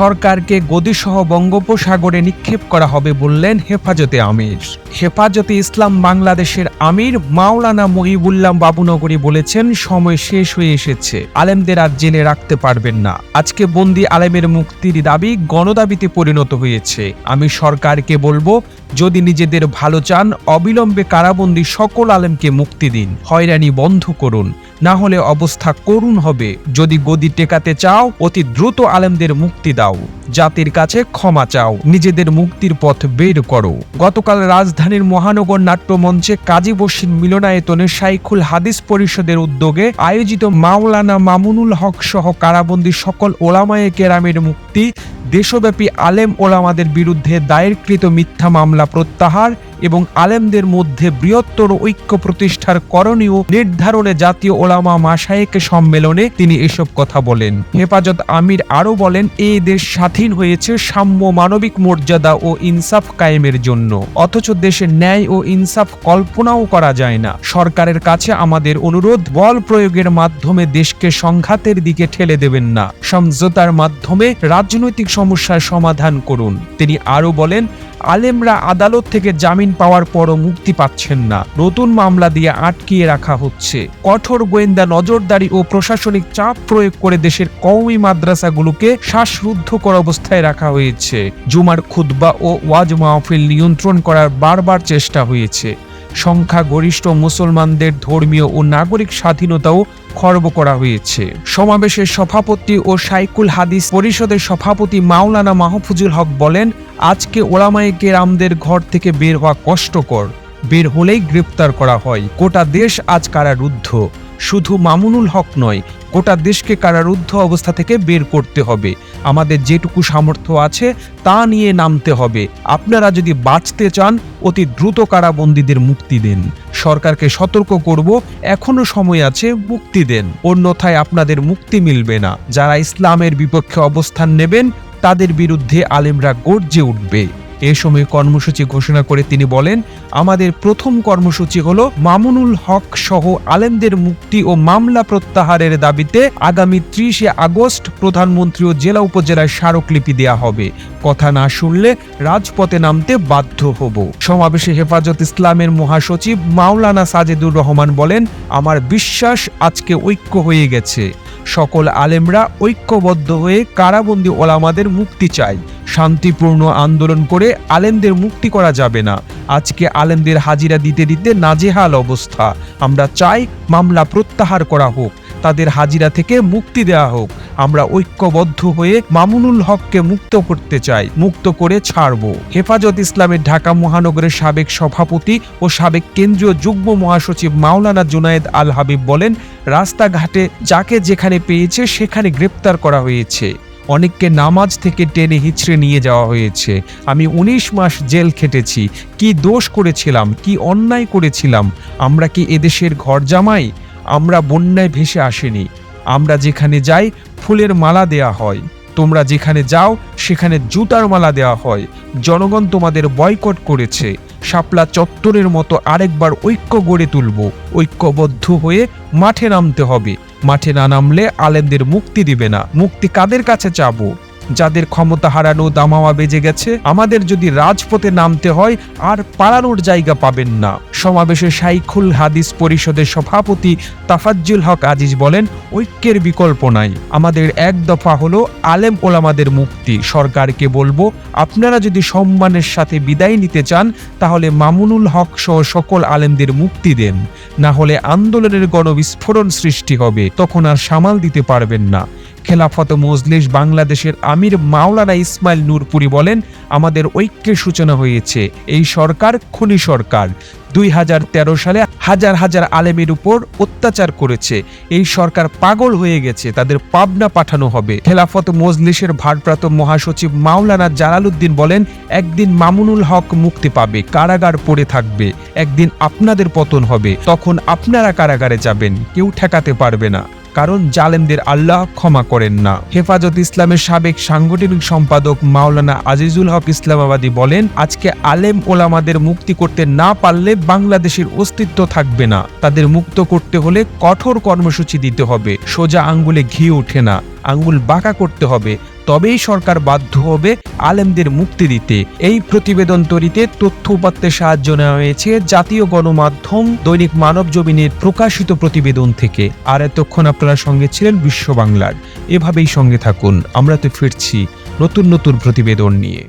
সরকারকে গদিসহ বঙ্গোপসাগরে নিক্ষেপ করা হবে বললেন হেফাজতে আমির। হেফাজতে ইসলাম বাংলাদেশের আমির মাওলানা মহিবুল্লাহ বাবুনগরী বলেছেন, সময় শেষ হয়ে এসেছে। আলেমদের আর জেলে রাখতে পারবেন না। আজকে বন্দি আলেমের মুক্তির দাবি গণদাবিতে পরিণত হয়েছে। আমি সরকারকে বলব যদি নিজেদের ভালো চান, অবিলম্বে কারাবন্দী সকল আলেমকে মুক্তি দিন। হয়রানি বন্ধ করুন। না হলে অবস্থা করুণ হবে। যদি গদি টেকাতে চাও, অতি দ্রুত আলেমদের মুক্তি দাও। জাতির কাছে ক্ষমা চাও। নিজেদের মুক্তির পথ বের করো। গতকাল রাজধানীর মহানগর নাট্যমঞ্চে কাজী বসির মিলনায়তনে শাইখুল হাদিস পরিষদের উদ্যোগে আয়োজিত মাওলানা মামুনুল হক সহ কারাবন্দী সকল ওলামায়ে কেরামের মুক্তি দেশব্যাপী আলেম ওলামাদের বিরুদ্ধে দায়েরকৃত মিথ্যা মামলা প্রত্যাহার এবং আলেমদের মধ্যে বৃহত্তর ঐক্য প্রতিষ্ঠার করণীয় নির্ধারণে জাতীয় ওলামা মাসায়েক সম্মেলনে তিনি এসব কথা বলেন। হেফাজত আমির আরও বলেন, এই দেশ স্বাধীন হয়েছে সাম্য মানবিক মর্যাদা ও ইনসাফ কায়েমের জন্য। অথচ দেশে ন্যায় ও ইনসাফ কল্পনাও করা যায় না। সরকারের কাছে আমাদের অনুরোধ, বল প্রয়োগের মাধ্যমে দেশকে সংঘাতের দিকে ঠেলে দেবেন না। সমঝোতার মাধ্যমে রাজনৈতিক সমস্যার সমাধান করুন। তিনি আরও বলেন আলেমরা আদালত থেকে জামিন পাওয়ার পরও মুক্তি পাচ্ছেন না। নতুন মামলা দিয়ে আটকিয়ে রাখা হচ্ছে। কঠোর গোয়েন্দা নজরদারি ও প্রশাসনিক চাপ প্রয়োগ করে দেশের কওমি মাদ্রাসাগুলোকে শ্বাসরুদ্ধ শ্বাসরুদ্ধকর অবস্থায় রাখা হয়েছে। জুমার খুদ্া ও ওয়াজ মাহফিল নিয়ন্ত্রণ করার বারবার চেষ্টা হয়েছে। সংখ্যাগরিষ্ঠ মুসলমানদের ধর্মীয় ও নাগরিক স্বাধীনতাও খর্ব করা হয়েছে। সমাবেশের সভাপতি ও সাইকুল হাদিস পরিষদের সভাপতি মাওলানা মাহফুজুল হক বলেন, আজকে ওলামায়ে কেরামদের ঘর থেকে বের হওয়া কষ্টকর। বের হলেই গ্রেপ্তার করা হয়। গোটা দেশ আজ কারারুদ্ধ। শুধু মামুনুল হক নয়, গোটা দেশকে কারারুদ্ধ অবস্থা থেকে বের করতে হবে। আমাদের যেটুকু সামর্থ্য আছে, তা নিয়ে নামতে হবে। আপনারা যদি বাঁচতে চান, অতি দ্রুত কারাবন্দীদের মুক্তি দেন। সরকারকে সতর্ক করব, এখনও সময় আছে, মুক্তি দেন। অন্যথায় আপনাদের মুক্তি মিলবে না। যারা ইসলামের বিপক্ষে অবস্থান নেবেন, তাদের বিরুদ্ধে আলেমরা গর্জে উঠবে। এ সময় কর্মসূচি ঘোষণা করে তিনি বলেন, আমাদের প্রথম কর্মসূচি হল মামুনুল হক সহ আলেমদের মুক্তি ও মামলা প্রত্যাহারের দাবিতে আগামী ত্রিশে আগস্ট প্রধানমন্ত্রী ও জেলা উপজেলায় স্মারকলিপি দেয়া হবে। কথা না শুনলে রাজপথে নামতে বাধ্য হব। সমাবেশে হেফাজত ইসলামের মহাসচিব মাওলানা সাজেদুর রহমান বলেন, আমার বিশ্বাস আজকে ঐক্য হয়ে গেছে। সকল আলেমরা ঐক্যবদ্ধ হয়ে কারাবন্দী ওলামাদের মুক্তি চায়। শান্তিপূর্ণ আন্দোলন করে আলেমদের মুক্তি করা যাবে না। আজকে আলেমদের হাজিরা দিতে দিতে নাজেহাল অবস্থা। আমরা চাই মামলা প্রত্যাহার করা হোক, তাদের হাজিরা থেকে মুক্তি দেওয়া হোক। আমরা ঐক্যবদ্ধ হয়ে মামুনুল হককে মুক্ত করতে চাই, মুক্ত করে ছাড়ব। হেফাজত ইসলামের ঢাকা মহানগরের সাবেক সভাপতি ও সাবেক কেন্দ্রীয় যুগ্ম মহাসচিব মাওলানা জুনায়েদ আল হাবিব বলেন, রাস্তাঘাটে যাকে যেখানে পেয়েছে সেখানে গ্রেপ্তার করা হয়েছে। অনেককে নামাজ থেকে টেনে হিচড়ে নিয়ে যাওয়া হয়েছে। আমি ১৯ মাস জেল খেটেছি। কি দোষ করেছিলাম? কি অন্যায় করেছিলাম? আমরা কি এদেশের ঘর জামাই? আমরা বন্যায় ভেসে আসেনি। আমরা যেখানে যাই, ফুলের মালা দেয়া হয়। তোমরা যেখানে যাও, সেখানে জুতার মালা দেওয়া হয়। জনগণ তোমাদের বয়কট করেছে। শাপলা চত্বরের মতো আরেকবার ঐক্য গড়ে তুলব। ঐক্যবদ্ধ হয়ে মাঠে নামতে হবে। মাঠে না নামলে আলেমদের মুক্তি দিবে না। মুক্তি কাদের কাছে চাবো? যাদের ক্ষমতা হারানো দামাওয়া বেজে গেছে, আমাদের যদি রাজপথে নামতে হয়, আর পালানোর জায়গা পাবেন না। সমাবেশে শাইখুল হাদিস পরিষদের সভাপতি তাফাজ্জুল হক আজিজ বলেন, ঐক্যের বিকল্প নাই। আমাদের এক দফা হলো আলেম ওলামাদের মুক্তি। সরকারকে বলব, আপনারা যদি সম্মানের সাথে বিদায় নিতে চান, তাহলে মামুনুল হক সহ সকল আলেমদের মুক্তি দেন। না হলে আন্দোলনের গণবিস্ফোরণ সৃষ্টি হবে, তখন আর সামাল দিতে পারবেন না। খেলাফত মজলিস বাংলাদেশের আমির মাওলানা ইসমাইল নূরপুরি বলেন, আমাদের ঐক্যের সূচনা হয়েছে। এই সরকার খনি সরকার। দুই হাজার তেরো সালে হাজার হাজার আলেমের উপর অত্যাচার করেছে। এই সরকার পাগল হয়ে গেছে। তাদের পাবনা পাঠানো হবে। খেলাফত মজলিসের ভারপ্রাপ্ত মহাসচিব মাওলানা জালালউদ্দিন বলেন, একদিন মামুনুল হক মুক্তি পাবে, কারাগার পড়ে থাকবে। একদিন আপনাদের পতন হবে। তখন আপনারা কারাগারে যাবেন। কেউ ঠেকাতে পারবে না। কারণ জালেমদের আল্লাহ ক্ষমা করেন না। হেফাজত ইসলামের সাবেক সাংগঠনিক সম্পাদক মাওলানা আজিজুল হক ইসলামাবাদী বলেন, আজকে আলেম ওলামাদের মুক্তি করতে না পারলে বাংলাদেশের অস্তিত্ব থাকবে না। তাদের মুক্ত করতে হলে কঠোর কর্মসূচি দিতে হবে। সোজা আঙ্গুলে ঘি ওঠে না। আঙ্গুল বাঁকা করতে হবে। তবেই সরকার বাধ্য হবে আলেমদের মুক্তি দিতে। এই প্রতিবেদন তৈরিতে তথ্য উপাত্তের সাহায্য নেওয়া হয়েছে জাতীয় গণমাধ্যম দৈনিক মানব জমিনের প্রকাশিত প্রতিবেদন থেকে। আর এতক্ষণ আপনারা সঙ্গে ছিলেন বিশ্ব বাংলার। এভাবেই সঙ্গে থাকুন। আমরা তো ফিরছি নতুন নতুন প্রতিবেদন নিয়ে।